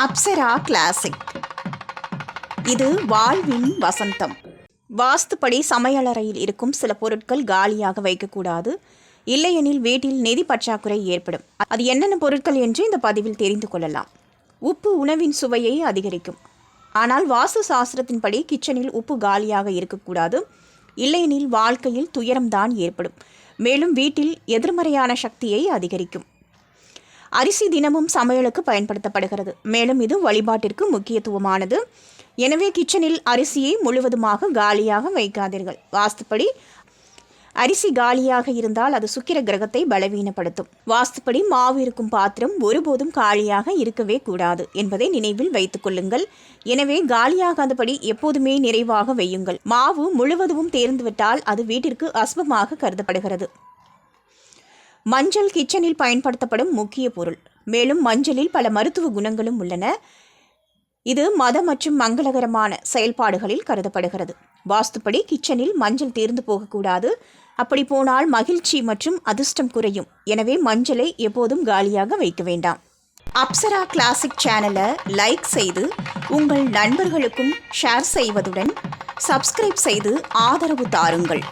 Apsara classic இது வாழ்வின் வசந்தம். வாஸ்துப்படி சமையலறையில் இருக்கும் சில பொருட்கள் காலியாக வைக்கக்கூடாது. இல்லையெனில் வீட்டில் நிதி பற்றாக்குறை ஏற்படும். அது என்னென்ன பொருட்கள் என்று இந்த பதிவில் தெரிந்து கொள்ளலாம். உப்பு உணவின் சுவையை அதிகரிக்கும். ஆனால் வாஸ்து சாஸ்திரத்தின்படி கிச்சனில் உப்பு காலியாக இருக்கக்கூடாது. இல்லையெனில் வாழ்க்கையில் துயரம்தான் ஏற்படும். மேலும் வீட்டில் எதிர்மறையான சக்தியை அதிகரிக்கும். அரிசி தினமும் சமையலுக்கு பயன்படுத்தப்படுகிறது. மேலும் இது வழிபாட்டிற்கு முக்கியத்துவமானது. எனவே கிச்சனில் அரிசியை முழுவதுமாக காலியாக வைக்காதீர்கள். வாஸ்துப்படி அரிசி காலியாக இருந்தால் அது சுக்கிர கிரகத்தை பலவீனப்படுத்தும். வாஸ்துப்படி மாவு இருக்கும் பாத்திரம் ஒருபோதும் காலியாக இருக்கவே கூடாது என்பதை நினைவில் வைத்துக் கொள்ளுங்கள். எனவே காலியாகாதபடி எப்போதுமே நிறைவாக வையுங்கள். மாவு முழுவதும் தேர்ந்துவிட்டால் அது வீட்டிற்கு அஸ்பமாக கருதப்படுகிறது. மஞ்சள் கிச்சனில் பயன்படுத்தப்படும் முக்கிய பொருள். மேலும் மஞ்சளில் பல மருத்துவ குணங்களும் உள்ளன. இது மத மற்றும் மங்களகரமான செயல்பாடுகளில் கருதப்படுகிறது. வாஸ்துப்படி கிச்சனில் மஞ்சள் தீர்ந்து போகக்கூடாது. அப்படி போனால் மகிழ்ச்சி மற்றும் அதிர்ஷ்டம் குறையும். எனவே மஞ்சளை எப்போதும் காலியாக வைக்க வேண்டாம். அப்சரா கிளாசிக் சேனலை லைக் செய்து உங்கள் நண்பர்களுக்கும் ஷேர் செய்வதுடன் சப்ஸ்கிரைப் செய்து ஆதரவு தாருங்கள்.